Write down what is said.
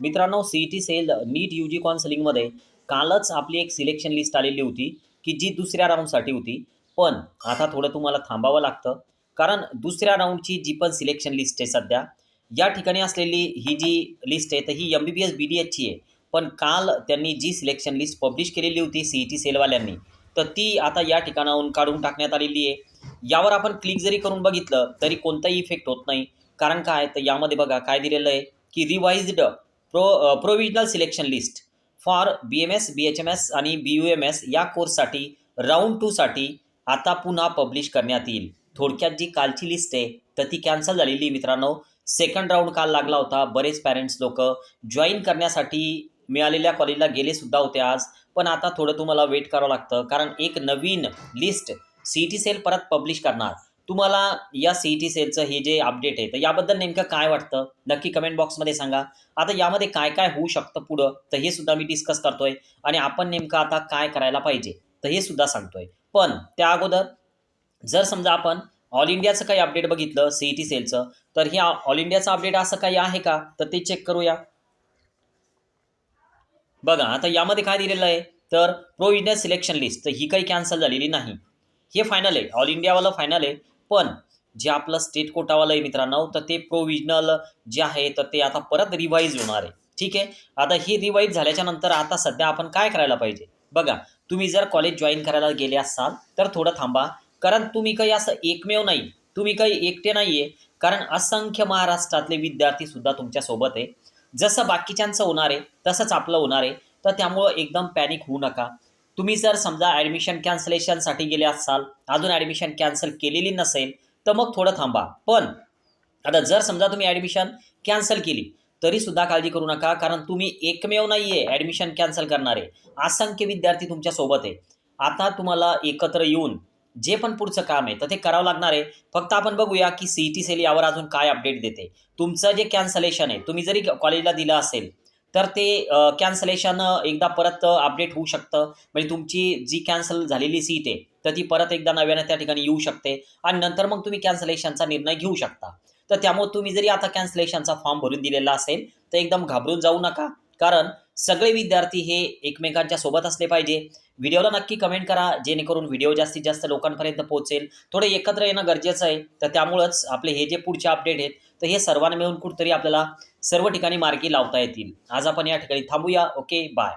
मित्रांनो C E T cell NEET U G कॉन्सलिंगमध्ये कालच आपली एक सिलेक्शन लिस्ट आलेली होती की जी दुसऱ्या राऊंडसाठी होती. पण आता थोडं तुम्हाला थांबावं लागतं कारण दुसऱ्या राऊंडची जी पण सिलेक्शन लिस्ट आहे सध्या या ठिकाणी असलेली ही जी लिस्ट आहे तर ही M B B S B D एचची आहे. पण काल त्यांनी जी सिलेक्शन लिस्ट पब्लिश केलेली होती सी ई टी सेलवाल्यांनी तर ती आता या ठिकाणाहून काढून टाकण्यात आलेली आहे. यावर आपण क्लिक जरी करून बघितलं तरी कोणताही इफेक्ट होत नाही. कारण काय? तर यामध्ये बघा काय दिलेलं आहे की revised pro provisional selection list for B M S B H M S आणि बी यू एम एस या कोर्ससाठी राऊंड टूसाठी आता पुन्हा पब्लिश करण्यात येईल. थोडक्यात जी कालची लिस्ट आहे तर ती कॅन्सल झालेली मित्रांनो. सेकंड राऊंड काल लागला होता बरेच पॅरेंट्स लोक जॉईन करण्यासाठी मिळालेल्या कॉलेजला गेले सुद्धा होते आज. पण आता थोडं तुम्हाला वेट करावं लागतं कारण एक नवीन लिस्ट सी टी सेल परत पब्लिश करणार. तुम्हाला या सी टी सेलचं हे जे अपडेट आहे तर याबद्दल नेमकं काय वाटतं? नक्की कमेंट बॉक्समध्ये सांगा. आता यामध्ये काय काय होऊ शकतं पुढं? तर हे सुद्धा मी डिस्कस करतोय. आणि आपण नेमकं आता काय करायला पाहिजे? तर हे सुद्धा सांगतोय. पण त्या अगोदर जर समजा आपण ऑल इंडियाचं काही अपडेट बघितलं सी टी सेलचं तर हे ऑल इंडियाचं अपडेट असं काही आहे का? तर ते चेक करूया. बघा आता यामध्ये काय दिलेलं आहे? तर प्रोविजनल सिलेक्शन लिस्ट तर ही काही कॅन्सल झालेली नाही. हे फायनल आहे. ऑल इंडियावालं फायनल आहे. पण जे आपलं स्टेट कोटावालं आहे मित्रांनो तर ते प्रोविजनल जे आहे तर ते आता परत रिवाईज होणार आहे. ठीक आहे? आता हे रिवाईज झाल्याच्यानंतर आता सध्या आपण काय करायला पाहिजे? बघा तुम्ही जर कॉलेज जॉईन करायला गेले असाल तर थोडं थांबा. कारण तुम्ही काही असं एकमेव नाही. तुम्ही काही एकटे नाही आहे कारण असंख्य महाराष्ट्रातले विद्यार्थी सुद्धा तुमच्यासोबत आहे. जसं बाकीच्यांचं होणार आहे तसंच आपलं होणार आहे. तर त्यामुळं एकदम पॅनिक होऊ नका. तुम्ही जर समजा ॲडमिशन कॅन्सलेशनसाठी गेले असाल अजून ॲडमिशन कॅन्सल केलेली नसेल तर मग थोडं थांबा. पण आता जर समजा तुम्ही ॲडमिशन कॅन्सल केली तरी सुद्धा काळजी करू नका कारण तुम्ही एकमेव नाही आहे ॲडमिशन कॅन्सल करणारे. असंख्य विद्यार्थी तुमच्यासोबत आहे. आता तुम्हाला एकत्र येऊन जे पण पुढचं काम आहे तर ते करावं लागणार आहे. फक्त आपण बघूया की सी ई टी सेल यावर अजून काय अपडेट देते. तुमचं जे कॅन्सलेशन आहे तुम्ही जरी कॉलेजला दिलं असेल तर ते कॅन्सलेशन एकदा परत अपडेट होऊ शकतं. म्हणजे तुमची जी कॅन्सल झालेली सीट आहे तर ती परत एकदा नव्याने त्या ठिकाणी येऊ शकते. आणि नंतर मग तुम्ही कॅन्सलेशनचा निर्णय घेऊ शकता. तर त्यामुळे तुम्ही जरी आता कॅन्सलेशनचा फॉर्म भरून दिलेला असेल तर एकदम घाबरून जाऊ नका. कारण सगळे विद्यार्थी हे एकमेकांच्या सोबत असले पाहिजे. व्हिडिओला नक्की कमेंट करा जेणेकरून व्हिडिओ जास्तीत जास्त लोकांपर्यंत पोहोचेल. थोडं एकत्र येणं गरजेचं आहे. तर त्यामुळंच आपले हे जे पुढचे अपडेट आहेत तर हे सर्वांना मिळून कुठंतरी आपल्याला सर्व ठिकाणी मार्गी लावता येतील. आज आपण या ठिकाणी थांबूया. Okay bye